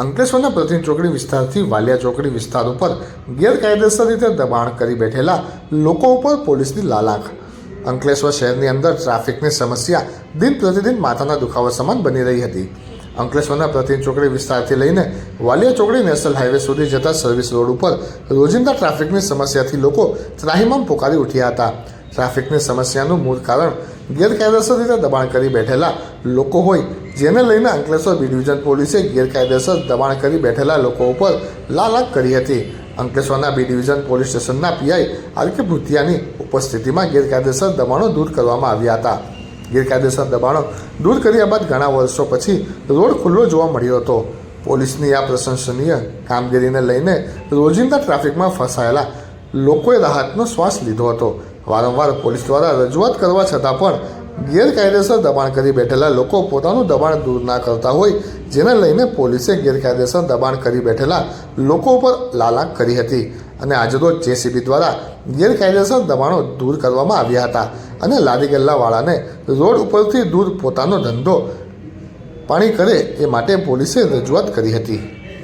અંકલેશ્વરના પ્રતિન ચોકડી વિસ્તારથી વાલિયા ચોકડી વિસ્તાર ઉપર ગેરકાયદેસર રીતે દબાણ કરી બેઠેલા લોકો ઉપર પોલીસની લાલાખ. અંકલેશ્વર શહેરની અંદર ટ્રાફિકની સમસ્યા દિન પ્રતિદિન માથાના દુખાવા સમાન બની રહી હતી. અંકલેશ્વરના પ્રતિન ચોકડી વિસ્તારથી લઈને વાલિયા ચોકડી નેશનલ હાઈવે સુધી જતા સર્વિસ રોડ ઉપર રોજિંદા ટ્રાફિકની સમસ્યાથી લોકો ત્રાહિમામ પોકારી ઉઠ્યા હતા. ટ્રાફિકની સમસ્યાનું મૂળ કારણ ગેરકાયદેસર રીતે દબાણ કરી બેઠેલા લોકો હોય, જેને લઈને અંકલેશ્વર બી ડિવિઝન પોલીસે ગેરકાયદેસર દબાણ કરી બેઠેલા લોકો ઉપર લાલાક કરી હતી. અંકલેશ્વરના બી ડિવિઝન પોલીસ સ્ટેશનના પીઆઈ આર કે ભૂતિયાની ઉપસ્થિતિમાં ગેરકાયદેસર દબાણો દૂર કરવામાં આવ્યા હતા. ગેરકાયદેસર દબાણો દૂર કર્યા બાદ ઘણા વર્ષો પછી રોડ ખુલ્લો જોવા મળ્યો હતો. પોલીસની આ પ્રશંસનીય કામગીરીને લઈને રોજિંદા ટ્રાફિકમાં ફસાયેલા લોકોએ રાહતનો શ્વાસ લીધો હતો. વારંવાર પોલીસ દ્વારા રજૂઆત કરવા છતાં પણ ગેરકાયદેસર દબાણ કરી બેઠેલા લોકો પોતાનું દબાણ દૂર ના કરતા હોય, જેને લઈને પોલીસે ગેરકાયદેસર દબાણ કરી બેઠેલા લોકો પર લાલાક કરી હતી. અને આજરોજ જેસીબી દ્વારા ગેરકાયદેસર દબાણો દૂર કરવામાં આવ્યા હતા અને લારી ગલ્લાવાળાને રોડ ઉપરથી દૂર પોતાનો ધંધો પાણી કરે એ માટે પોલીસે રજૂઆત કરી હતી.